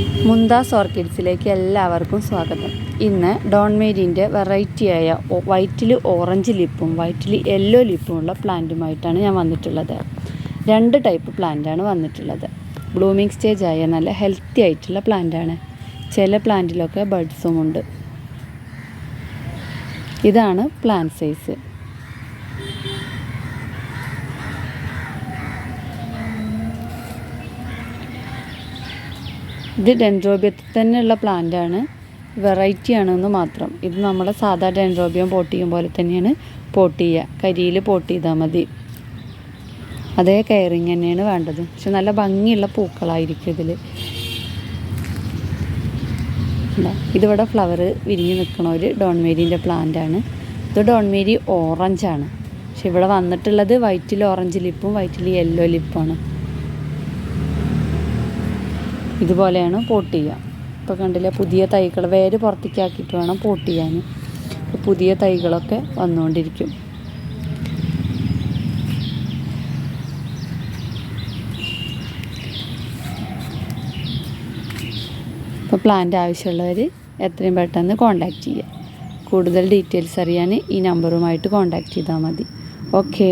മുന്താസ് ഓർക്കിഡ്സിലേക്ക് എല്ലാവർക്കും സ്വാഗതം. ഇന്ന് ഡോൺ മേരിന്റെ വെറൈറ്റിയായ വൈറ്റിൽ ഓറഞ്ച് ലിപ്പും വൈറ്റിൽ യെല്ലോ ലിപ്പുമുള്ള പ്ലാന്റുമായിട്ടാണ് ഞാൻ വന്നിട്ടുള്ളത്. രണ്ട് ടൈപ്പ് പ്ലാന്റാണ് വന്നിട്ടുള്ളത്. ബ്ലൂമിങ് സ്റ്റേജ് ആയ നല്ല ഹെൽത്തി ആയിട്ടുള്ള പ്ലാന്റാണ്. ചില പ്ലാന്റിലൊക്കെ ബഡ്സും ഉണ്ട്. ഇതാണ് പ്ലാന്റ് സൈസ്. ഇത് ഡെൻഡ്രോബിയത്തിൽ തന്നെയുള്ള പ്ലാന്റാണ് വെറൈറ്റി ആണെന്ന് മാത്രം. ഇത് നമ്മളെ സാധാ ഡെൻഡ്രോബിയം പോട്ട് ചെയ്യും പോലെ തന്നെയാണ് പോട്ട് ചെയ്യുക. കരിയിൽ പോട്ട് ചെയ്താൽ മതി. അതേ കെയറിങ് തന്നെയാണ് വേണ്ടത്. പക്ഷെ നല്ല ഭംഗിയുള്ള പൂക്കളായിരിക്കും ഇതിൽ ഇതിവിടെ ഫ്ലവർ വിരിഞ്ഞ് നിൽക്കണ ഒരു ഡോൺമേരിന്റെ പ്ലാന്റാണ് ഇത് ഡോൺമേരി ഓറഞ്ചാണ് പക്ഷെ ഇവിടെ വന്നിട്ടുള്ളത് വൈറ്റിൽ ഓറഞ്ച് ലിപ്പും വൈറ്റിൽ യെല്ലോ ലിപ്പുമാണ് ഇതുപോലെയാണ് പോട്ട് ചെയ്യുക. ഇപ്പോൾ കണ്ടില്ലേ പുതിയ തൈകൾ വേര് പുറത്തേക്കാക്കിയിട്ട് വേണം പോട്ട് ചെയ്യാൻ. പുതിയ തൈകളൊക്കെ വന്നുകൊണ്ടിരിക്കും. ഇപ്പോൾ പ്ലാന്റ് ആവശ്യമുള്ളവർ എത്രയും പെട്ടെന്ന് കോൺടാക്റ്റ് ചെയ്യുക. കൂടുതൽ ഡീറ്റെയിൽസ് അറിയാൻ ഈ നമ്പറുമായിട്ട് കോൺടാക്റ്റ് ചെയ്താൽ മതി. ഓക്കേ